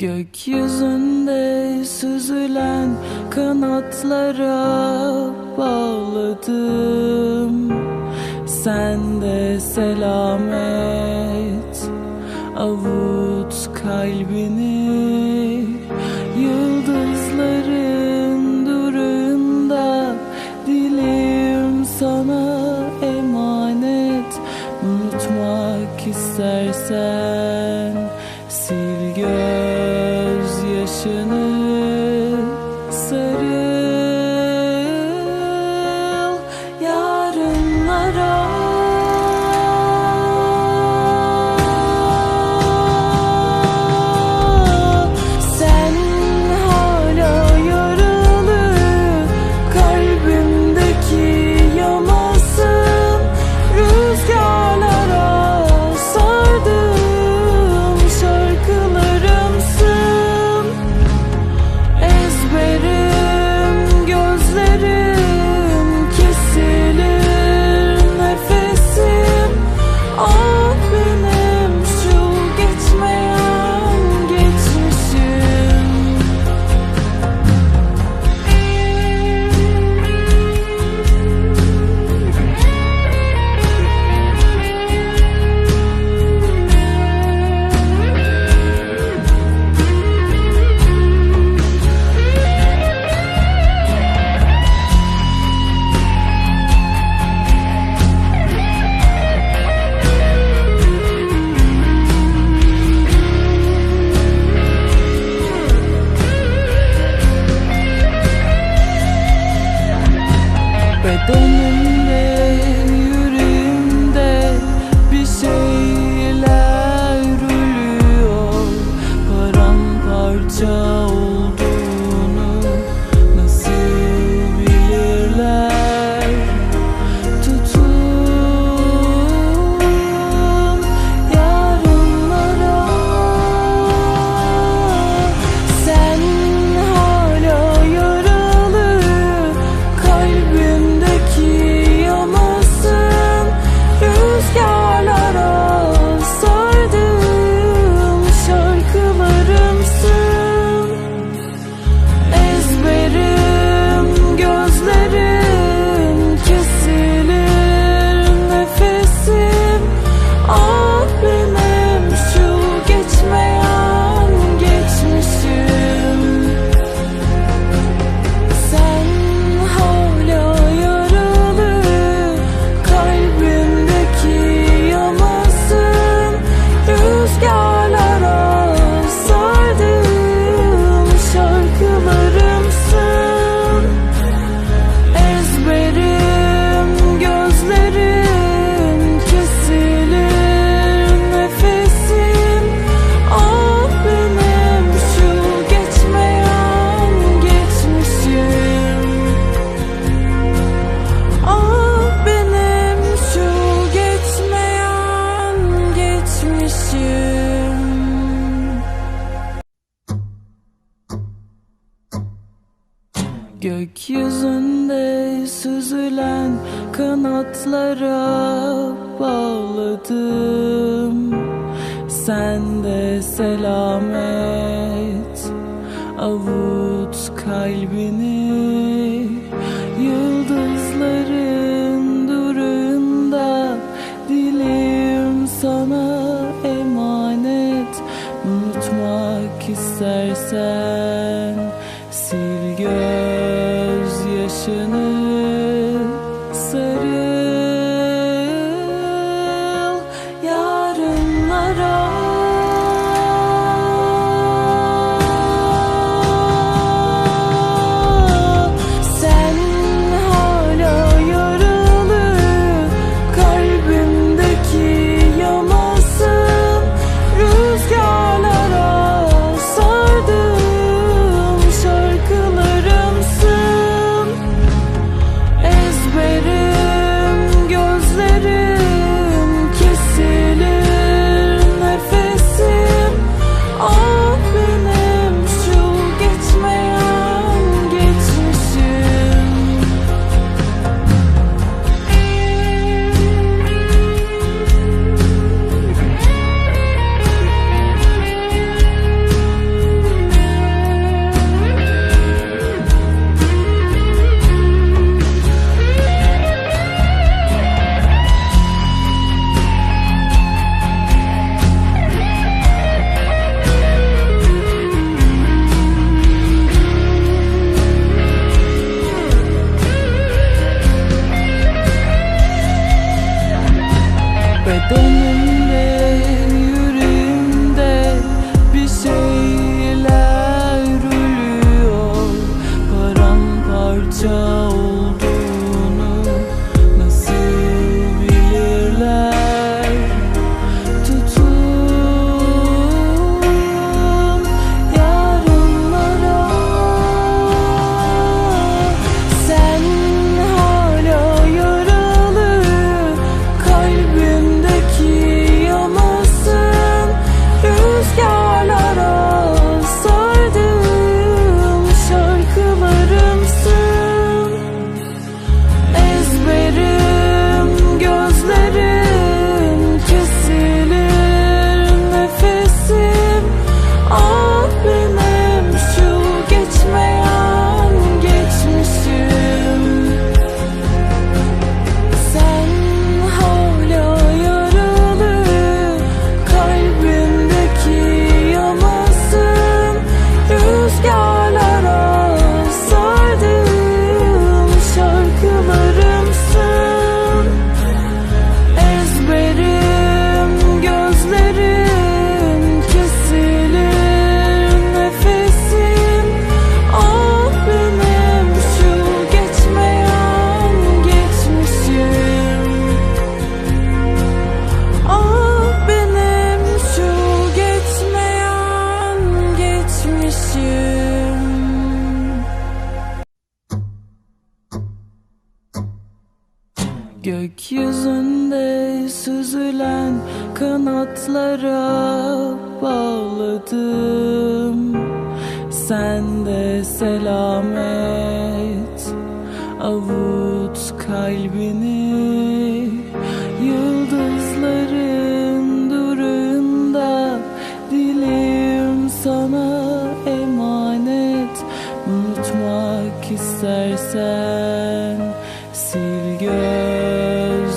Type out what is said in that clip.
Gökyüzünde süzülen kanatlara bağladım. Sen de selamet avut kalbini. Yıldızların durunda dilim sana emanet. Unutmak istersen 些了 don't Gökyüzünde süzülen kanatlara bağladım. Sen de selamet avut kalbini. Yıldızların durunda dilim sana emanet. Unutmak istersen sil gör başını. Yükselen kanatlara bağladım. Sen de selamet avut kalbini. Yıldızların durağında dilim sana emanet. Unutmak istersen sil göz